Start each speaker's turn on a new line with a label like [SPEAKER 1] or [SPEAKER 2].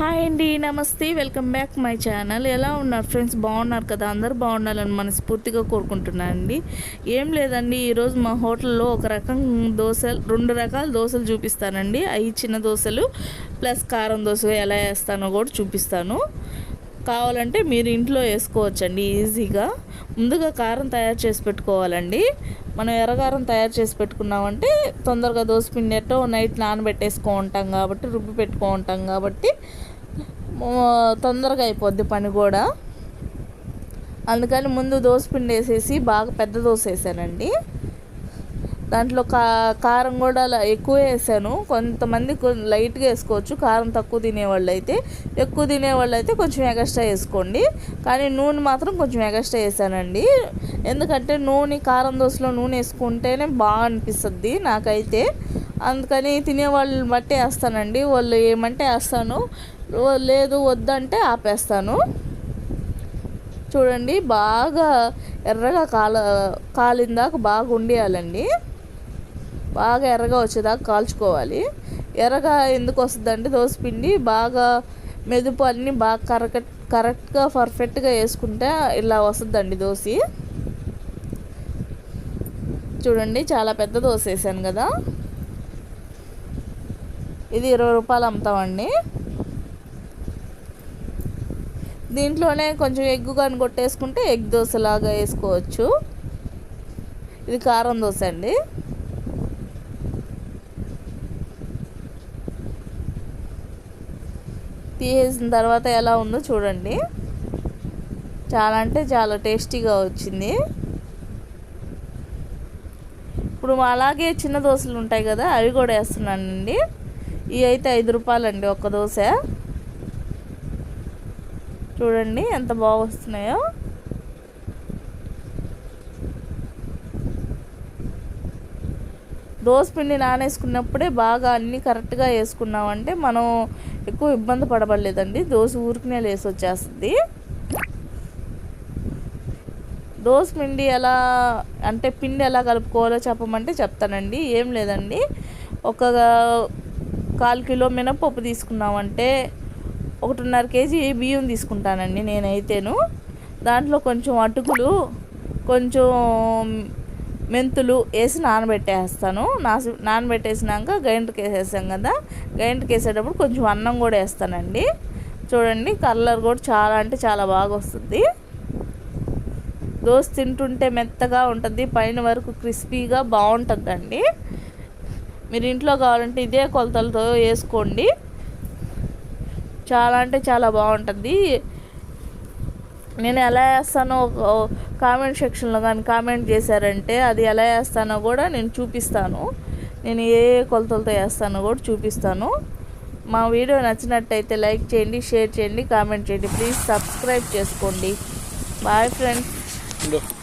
[SPEAKER 1] Hi అండి నమస్తే welcome back my channel. ఎలా ఉన్నారు ఫ్రెండ్స్? బాగున్నారు కదా? అందరు బాగుండాలని మనస్ఫూర్తిగా కోరుకుంటున్నాను అండి. ఏం లేదండి ఈరోజు మా హోటల్లో ఒక రకం దోశలు రెండు రకాల దోశలు చూపిస్తానండి. అవి చిన్న దోశలు ప్లస్ కారం దోశ ఎలా వేస్తానో కూడా చూపిస్తాను. కావాలంటే మీరు ఇంట్లో వేసుకోవచ్చండి ఈజీగా. ముందుగా కారం తయారు చేసి పెట్టుకోవాలండి. మనం ఎర్రగారం తయారు చేసి పెట్టుకున్నామంటే తొందరగా దోసపిండి ఎట్టో నైట్ నానబెట్టేసుకో ఉంటాం కాబట్టి రుబ్బి పెట్టుకో ఉంటాం కాబట్టి తొందరగా అయిపోద్ది పని కూడా. అందుకని ముందు దోసపిండి వేసేసి బాగా పెద్ద దోశ వేసానండి. దాంట్లో కా కారం కూడా ఎక్కువ వేసాను. కొంతమంది లైట్గా వేసుకోవచ్చు. కారం తక్కువ తినేవాళ్ళు అయితే ఎక్కువ తినేవాళ్ళు అయితే కొంచెం ఎగస్ట్రా వేసుకోండి. కానీ నూనె మాత్రం కొంచెం ఎగస్ట్రా వేసానండి. ఎందుకంటే నూనె కారం దోశలో నూనె వేసుకుంటేనే బాగా అనిపిస్తుంది నాకైతే. అందుకని తినేవాళ్ళని బట్టి వేస్తానండి. వాళ్ళు ఏమంటే వేస్తాను. లేదు వద్దంటే ఆపేస్తాను. చూడండి బాగా ఎర్రగా కాల కాలిందాక బాగా ఉండేయాలండి. బాగా ఎర్రగా వచ్చేదాకా కాల్చుకోవాలి. ఎర్రగా ఎందుకు వస్తుందంటే దోసపిండి బాగా మెదుపు అన్నీ బాగా కరెక్ట్ కరెక్ట్గా పర్ఫెక్ట్గా వేసుకుంటే ఇలా వస్తుందండి దోశ. చూడండి చాలా పెద్ద దోశ వేసాను కదా. ఇది ఇరవై రూపాయలు అమ్ముతామండి. దీంట్లోనే కొంచెం ఎగ్గు కానీ కొట్టేసుకుంటే ఎగ్ దోశలాగా వేసుకోవచ్చు. ఇది కారం దోశ అండి. తీసేసిన తర్వాత ఎలా ఉందో చూడండి. చాలా అంటే చాలా టేస్టీగా వచ్చింది. ఇప్పుడు అలాగే చిన్న దోశలు ఉంటాయి కదా అవి కూడా వేస్తున్నానండి. ఇవి అయితే ఐదు రూపాయలండి ఒక్క దోశ. చూడండి ఎంత బాగా వస్తున్నాయో పిండి నానేసుకున్నప్పుడే బాగా అన్నీ కరెక్ట్గా వేసుకున్నామంటే మనం ఎక్కువ ఇబ్బంది పడబడలేదండి. దోశ ఊరికినే లేసి వచ్చేస్తుంది దోశ పిండి ఎలా అంటే పిండి ఎలా కలుపుకోవాలో చెప్పమంటే చెప్తానండి. ఏం లేదండి. ఒక కాలు కిలో మినప్పప్పు తీసుకున్నామంటే ఒకటిన్నర కేజీ బియ్యం తీసుకుంటానండి నేనైతేను. దాంట్లో కొంచెం అటుకులు కొంచెం మెంతులు వేసి నానబెట్టేస్తాను. నాసి నానబెట్టేసినాక గైంటకి వేసేసాం కదా గైంటకి వేసేటప్పుడు కొంచెం అన్నం కూడా వేస్తానండి. చూడండి కలర్ కూడా చాలా అంటే చాలా బాగా వస్తుంది దోశ తింటుంటే మెత్తగా ఉంటుంది పైన వరకు క్రిస్పీగా బాగుంటుందండి. మీరు ఇంట్లో కావాలంటే ఇదే కొలతలతో వేసుకోండి. చాలా అంటే చాలా బాగుంటుంది. నేను ఎలా వేస్తానో కామెంట్ సెక్షన్లో కానీ కామెంట్ చేశారంటే అది ఎలా వేస్తానో కూడా నేను చూపిస్తాను. నేను ఏ కొలతలతో వేస్తానో కూడా చూపిస్తాను. మా వీడియో నచ్చినట్టయితే లైక్ చేయండి షేర్ చేయండి కామెంట్ చేయండి. ప్లీజ్ సబ్స్క్రైబ్ చేసుకోండి. Bye friends